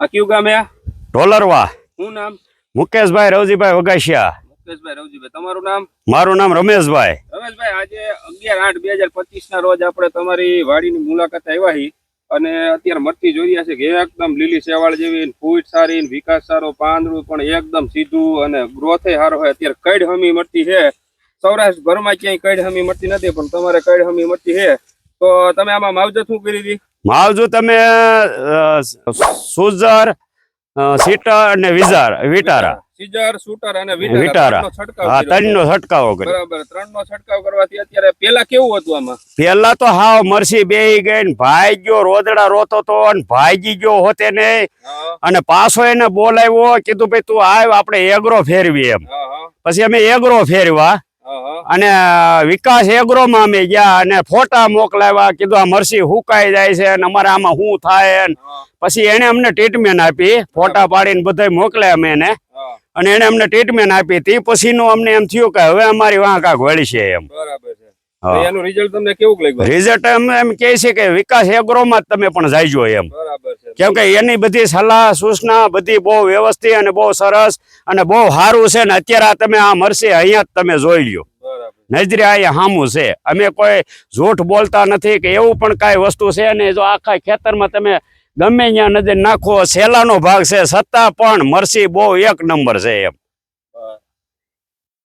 આ કયું ગામ હે? ઢોલરવા. શું નામ? મુકેશભાઈ રવજીભાઈ વગાસિયા. મુકેશભાઈ રવજીભાઈ તમારું નામ? મારું નામ રમેશભાઈ. રમેશભાઈ આજે અગિયાર આઠ બે હજાર પચીસ ના રોજ આપણે તમારી વાડીની મુલાકાત આવ્યા હી અને અત્યારે મરચી જોઈ રહ્યા છે કે એકદમ લીલી શેવાળ જેવી ફૂટ સારી વિકાસ સારો પાંદડું પણ એકદમ સીધું અને ગ્રોથે સારો હોય. અત્યારે કઈડ હમી મળતી છે. સૌરાષ્ટ્રભરમાં ક્યાંય કઈડ હમી મળતી નથી પણ તમારે કઈડ હમી મળતી છે. તો તમે આમાં માવજત શું કરી હતી? માવજુ તમે સુજર સીટર અને વિઝાર વિટારા. સીજર શૂટર અને વિટારા. વિટારા. ત્રણનો છંટકાવ કર્યો. ત્રણનો છંટકાવો કર્યો. બરાબર. ત્રણ છંટકાવ કરવાથી અત્યારે પેલા કેવું હતું આમાં? પેલા તો હાવ મરસી બેહી ગઈ ને ભાઈ ગયો રોદડા રોતો તો ને ભાઈજી ગયો હોતે ને અને પાછો એને બોલાવ્યો કીધું ભાઈ તું આવ આપણે એગ્રો ફેરવી એમ. હા હા. પછી અમે એગ્રો ફેરવા હા હા અને વિકાસ એગ્રોમાં અમે ગયા અને ફોટા મોકલાવ્યા કીધું આ મરસી હુકાઈ જાય છે અને અમારે આમાં શું થાય પછી એને અમને ટ્રીટમેન્ટ આપી ફોટા પાડીને બધા મોકલ્યા અમે એને. અને એને અમને ટ્રીટમેન્ટ આપી. તે પછીનું અમને એમ થયું કે હવે અમારી વાં કાંક વળશે એમ. બરાબર છે. હા. તો એનું રિઝલ્ટ તમને કેવું લાગ્યું? રિઝલ્ટ એમ એમ છે કે વિકાસ એગ્રોમાં જ તમે પણ જાયજો એમ. કેમ કે એની બધી સલાહ સૂચના બધી બહુ વ્યવસ્થિત અને બહુ સરસ અને બહુ સારું છે ને અત્યારે આ તમે આ મરસી અહીંયા જ તમે જોઈ લ્યો. નજરે અહીંયા હામું છે. અમે કોઈ જૂઠ બોલતા નથી કે એવું પણ કાંઈ વસ્તુ છે ને જો આખા ખેતરમાં તમે ગમે ત્યાં નજર નાખો, સેલાનો ભાગ છે, છતાં પણ મરસી બહુ એક નંબર છે એમ.